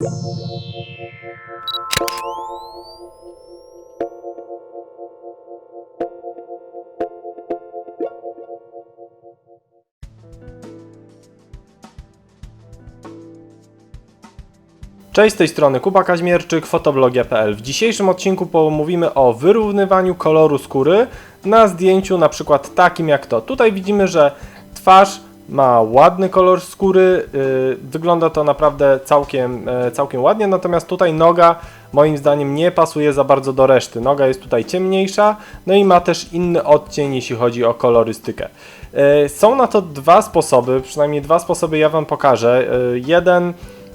Cześć, z tej strony Kuba Kaźmierczyk, fotoblogia.pl. W dzisiejszym odcinku pomówimy o wyrównywaniu koloru skóry na zdjęciu na przykład takim jak to. Tutaj widzimy, że twarz ma ładny kolor skóry, yy, wygląda to naprawdę całkiem, e, całkiem ładnie, natomiast tutaj noga moim zdaniem nie pasuje za bardzo do reszty. Noga jest tutaj ciemniejsza, no i ma też inny odcień, jeśli chodzi o kolorystykę. Yy, Są na to dwa sposoby, przynajmniej dwa sposoby ja Wam pokażę. Yy, Jeden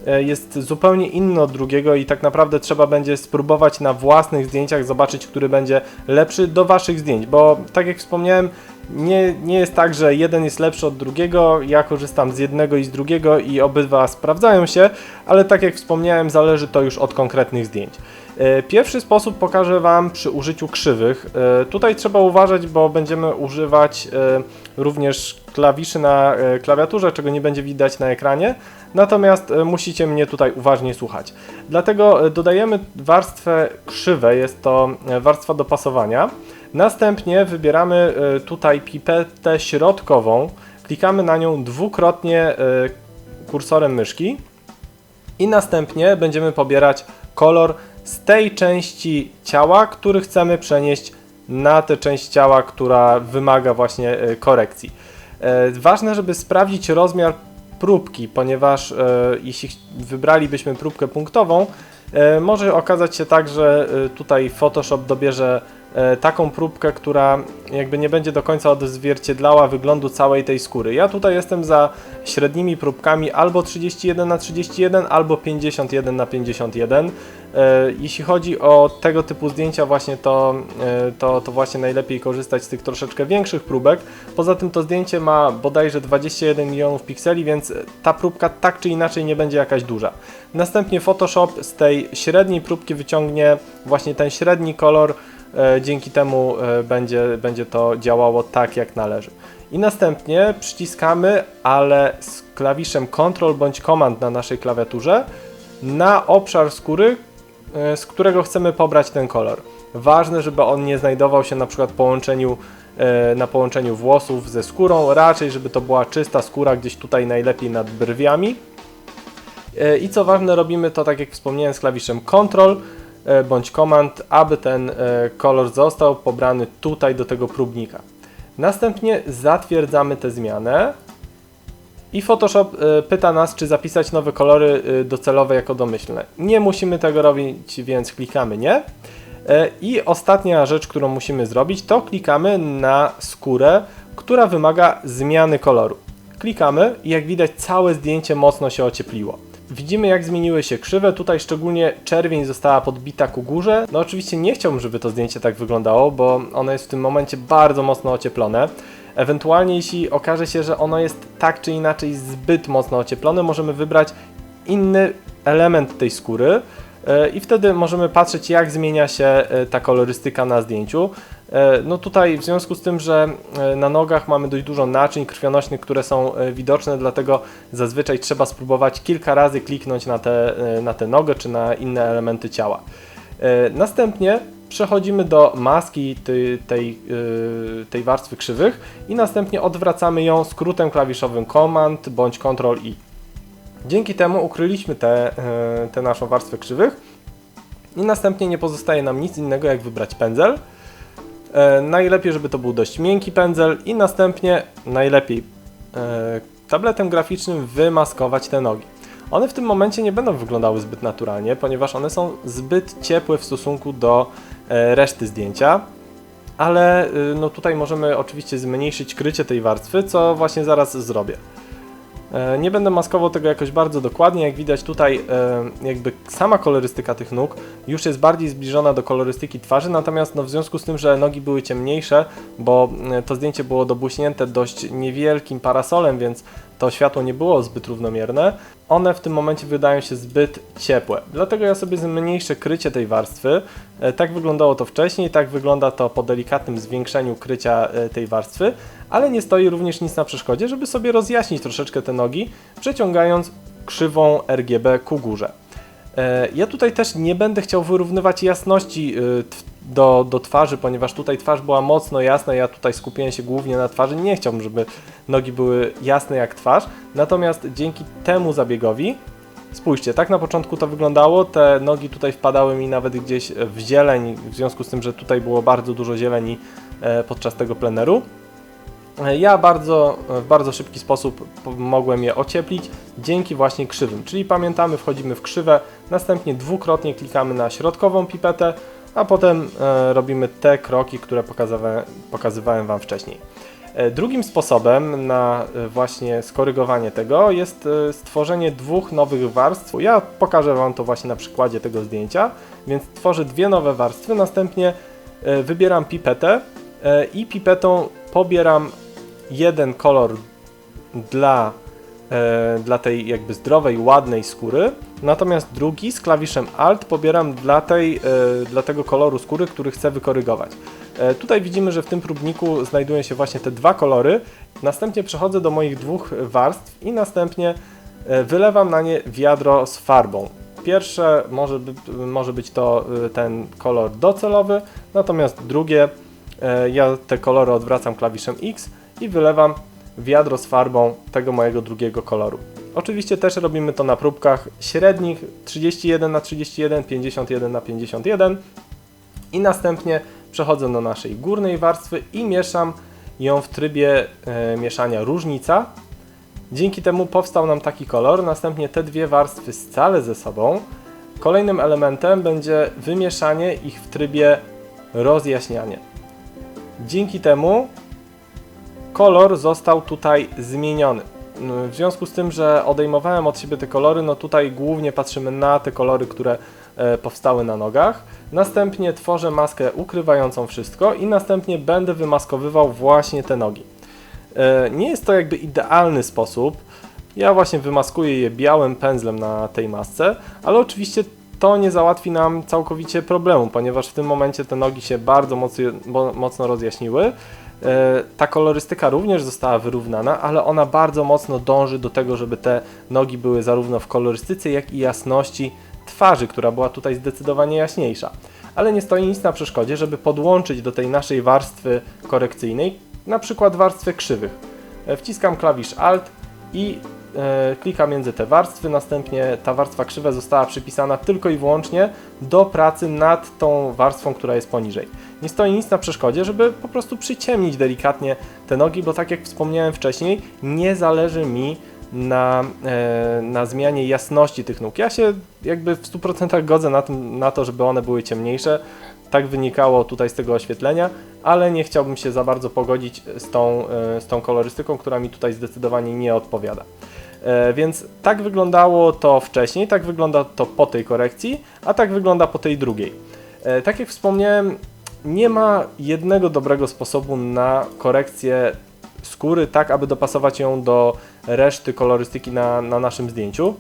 e, jest zupełnie inny od drugiego i tak naprawdę trzeba będzie spróbować na własnych zdjęciach zobaczyć, który będzie lepszy do Waszych zdjęć, bo tak jak wspomniałem, nie, nie jest tak, że jeden jest lepszy od drugiego, ja korzystam z jednego i z drugiego i obydwa sprawdzają się, ale tak jak wspomniałem, zależy to już od konkretnych zdjęć. E, Pierwszy sposób pokażę Wam przy użyciu krzywych. E, Tutaj trzeba uważać, bo będziemy używać e, również klawiszy na klawiaturze, czego nie będzie widać na ekranie. Natomiast musicie mnie tutaj uważnie słuchać. Dlatego dodajemy warstwę krzywe, jest to warstwa dopasowania. Następnie wybieramy e, tutaj pipetę środkową, klikamy na nią dwukrotnie e, kursorem myszki i następnie będziemy pobierać kolor z tej części ciała, który chcemy przenieść na tę część ciała, która wymaga właśnie e, korekcji. Ważne, żeby sprawdzić rozmiar próbki, ponieważ jeśli wybralibyśmy próbkę punktową, może okazać się tak, że tutaj Photoshop dobierze taką próbkę, która jakby nie będzie do końca odzwierciedlała wyglądu całej tej skóry. Ja tutaj jestem za średnimi próbkami albo 31 na 31, albo 51 na 51. E, Jeśli chodzi o tego typu zdjęcia właśnie to, e, to, to właśnie najlepiej korzystać z tych troszeczkę większych próbek. Poza tym to zdjęcie ma bodajże 21 milionów pikseli, więc ta próbka tak czy inaczej nie będzie jakaś duża. Następnie Photoshop z tej średniej próbki wyciągnie właśnie ten średni kolor, e, dzięki temu e, będzie, będzie to działało tak jak należy. I następnie przyciskamy, ale z klawiszem Ctrl bądź Command na naszej klawiaturze na obszar skóry, e, z którego chcemy pobrać ten kolor. Ważne, żeby on nie znajdował się na przykład połączeniu, e, na połączeniu włosów ze skórą, raczej żeby to była czysta skóra gdzieś tutaj najlepiej nad brwiami. E, I co ważne, robimy to tak jak wspomniałem z klawiszem Ctrl e, bądź Command, aby ten e, kolor został pobrany tutaj do tego próbnika. Następnie zatwierdzamy tę zmianę i Photoshop e, pyta nas, czy zapisać nowe kolory e, docelowe jako domyślne. Nie musimy tego robić, więc klikamy nie. E, I ostatnia rzecz, którą musimy zrobić, to klikamy na skórę, która wymaga zmiany koloru. Klikamy i jak widać całe zdjęcie mocno się ociepliło. Widzimy jak zmieniły się krzywe, tutaj szczególnie czerwień została podbita ku górze. No oczywiście nie chciałbym, żeby to zdjęcie tak wyglądało, bo ono jest w tym momencie bardzo mocno ocieplone. Ewentualnie jeśli okaże się, że ono jest tak czy inaczej zbyt mocno ocieplone, możemy wybrać inny element tej skóry e, i wtedy możemy patrzeć jak zmienia się e, ta kolorystyka na zdjęciu. E, No tutaj w związku z tym, że e, na nogach mamy dość dużo naczyń krwionośnych, które są e, widoczne, dlatego zazwyczaj trzeba spróbować kilka razy kliknąć na tę na tę nogę czy na inne elementy ciała. Następnie przechodzimy do maski tej, tej, tej warstwy krzywych i następnie odwracamy ją skrótem klawiszowym Command bądź Ctrl I. Dzięki temu ukryliśmy tę yy, tę naszą warstwę krzywych i następnie nie pozostaje nam nic innego jak wybrać pędzel. E, najlepiej, żeby to był dość miękki pędzel i następnie najlepiej e, tabletem graficznym wymaskować te nogi. One w tym momencie nie będą wyglądały zbyt naturalnie, ponieważ one są zbyt ciepłe w stosunku do e, reszty zdjęcia. Ale y, no tutaj możemy oczywiście zmniejszyć krycie tej warstwy, co właśnie zaraz zrobię. E, Nie będę maskował tego jakoś bardzo dokładnie, jak widać tutaj e, jakby sama kolorystyka tych nóg już jest bardziej zbliżona do kolorystyki twarzy, natomiast no w związku z tym, że nogi były ciemniejsze, bo e, to zdjęcie było dobłyśnięte dość niewielkim parasolem, więc to światło nie było zbyt równomierne, one w tym momencie wydają się zbyt ciepłe. Dlatego ja sobie zmniejszę krycie tej warstwy. E, Tak wyglądało to wcześniej, tak wygląda to po delikatnym zwiększeniu krycia e, tej warstwy, ale nie stoi również nic na przeszkodzie, żeby sobie rozjaśnić troszeczkę te nogi, przeciągając krzywą RGB ku górze. E, Ja tutaj też nie będę chciał wyrównywać jasności tw- do, do twarzy, ponieważ tutaj twarz była mocno jasna, ja tutaj skupiłem się głównie na twarzy, nie chciałbym, żeby nogi były jasne jak twarz, natomiast dzięki temu zabiegowi, spójrzcie, tak na początku to wyglądało, te nogi tutaj wpadały mi nawet gdzieś w zieleń, w związku z tym, że tutaj było bardzo dużo zieleni e, podczas tego pleneru. E, Ja bardzo, w bardzo szybki sposób po- mogłem je ocieplić dzięki właśnie krzywym. Czyli pamiętamy, wchodzimy w krzywę, następnie dwukrotnie klikamy na środkową pipetę, a potem e, robimy te kroki, które pokazywałem, pokazywałem Wam wcześniej. E, Drugim sposobem na e, właśnie skorygowanie tego jest e, stworzenie dwóch nowych warstw. Ja pokażę Wam to właśnie na przykładzie tego zdjęcia, więc tworzę dwie nowe warstwy, następnie e, wybieram pipetę e, i pipetą pobieram jeden kolor dla, e, dla tej jakby zdrowej, ładnej skóry, natomiast drugi z klawiszem Alt pobieram dla, tej, e, dla tego koloru skóry, który chcę wykorygować. E, tutaj widzimy, że w tym próbniku znajdują się właśnie te dwa kolory. Następnie przechodzę do moich dwóch warstw i następnie e, wylewam na nie wiadro z farbą. Pierwsze może, może być to e, ten kolor docelowy, natomiast drugie ja te kolory odwracam klawiszem X i wylewam wiadro z farbą tego mojego drugiego koloru. Oczywiście też robimy to na próbkach średnich 31 na 31, 51 na 51 i następnie przechodzę do naszej górnej warstwy i mieszam ją w trybie e, mieszania różnica. Dzięki temu powstał nam taki kolor, następnie te dwie warstwy scalę ze sobą. Kolejnym elementem będzie wymieszanie ich w trybie rozjaśnianie. Dzięki temu kolor został tutaj zmieniony. No, W związku z tym, że odejmowałem od siebie te kolory, no tutaj głównie patrzymy na te kolory, które e, powstały na nogach. Następnie tworzę maskę ukrywającą wszystko i następnie będę wymaskowywał właśnie te nogi. E, Nie jest to jakby idealny sposób. Ja właśnie wymaskuję je białym pędzlem na tej masce, ale oczywiście to nie załatwi nam całkowicie problemu, ponieważ w tym momencie te nogi się bardzo mocno, mocno rozjaśniły. E, Ta kolorystyka również została wyrównana, ale ona bardzo mocno dąży do tego, żeby te nogi były zarówno w kolorystyce, jak i jasności twarzy, która była tutaj zdecydowanie jaśniejsza. Ale nie stoi nic na przeszkodzie, żeby podłączyć do tej naszej warstwy korekcyjnej na przykład warstwy krzywych. E, Wciskam klawisz Alt i e, klikam między te warstwy, następnie ta warstwa krzywa została przypisana tylko i wyłącznie do pracy nad tą warstwą, która jest poniżej. Nie stoi nic na przeszkodzie, żeby po prostu przyciemnić delikatnie te nogi, bo tak jak wspomniałem wcześniej, nie zależy mi na, e, na zmianie jasności tych nóg. Ja się jakby w 100% godzę na, tym, na to, żeby one były ciemniejsze. Tak wynikało tutaj z tego oświetlenia, ale nie chciałbym się za bardzo pogodzić z tą, e, z tą kolorystyką, która mi tutaj zdecydowanie nie odpowiada. E, Więc tak wyglądało to wcześniej, tak wygląda to po tej korekcji, a tak wygląda po tej drugiej. E, Tak jak wspomniałem, nie ma jednego dobrego sposobu na korekcję skóry, tak aby dopasować ją do reszty kolorystyki na, na naszym zdjęciu.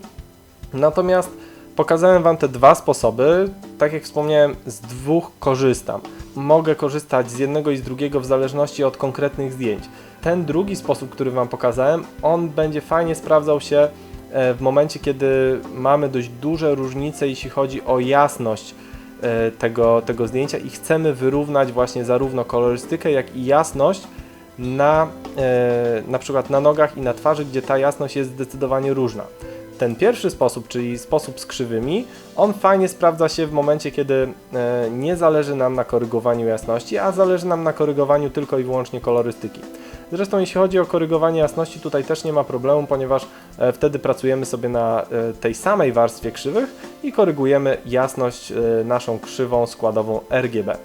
Natomiast pokazałem Wam te dwa sposoby. Tak jak wspomniałem, z dwóch korzystam. Mogę korzystać z jednego i z drugiego w zależności od konkretnych zdjęć. Ten drugi sposób, który Wam pokazałem, on będzie fajnie sprawdzał się e, w momencie, kiedy mamy dość duże różnice, jeśli chodzi o jasność e, tego, tego zdjęcia i chcemy wyrównać właśnie zarówno kolorystykę, jak i jasność na, e, na przykład na nogach i na twarzy, gdzie ta jasność jest zdecydowanie różna. Ten pierwszy sposób, czyli sposób z krzywymi, on fajnie sprawdza się w momencie, kiedy e, nie zależy nam na korygowaniu jasności, a zależy nam na korygowaniu tylko i wyłącznie kolorystyki. Zresztą jeśli chodzi o korygowanie jasności, tutaj też nie ma problemu, ponieważ e, wtedy pracujemy sobie na e, tej samej warstwie krzywych i korygujemy jasność e, naszą krzywą składową RGB.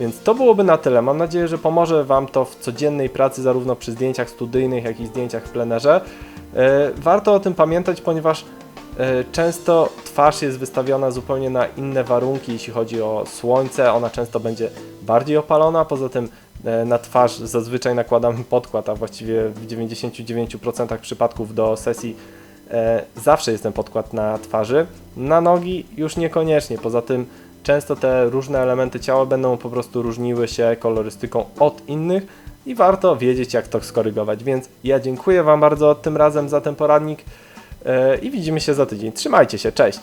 Więc to byłoby na tyle. Mam nadzieję, że pomoże Wam to w codziennej pracy, zarówno przy zdjęciach studyjnych, jak i zdjęciach w plenerze. E, Warto o tym pamiętać, ponieważ e, często twarz jest wystawiona zupełnie na inne warunki, jeśli chodzi o słońce. Ona często będzie bardziej opalona. Poza tym na twarz zazwyczaj nakładamy podkład, a właściwie w 99% przypadków do sesji zawsze jest ten podkład na twarzy. Na nogi już niekoniecznie. Poza tym często te różne elementy ciała będą po prostu różniły się kolorystyką od innych i warto wiedzieć, jak to skorygować. Więc ja dziękuję Wam bardzo tym razem za ten poradnik e, i widzimy się za tydzień. Trzymajcie się, cześć!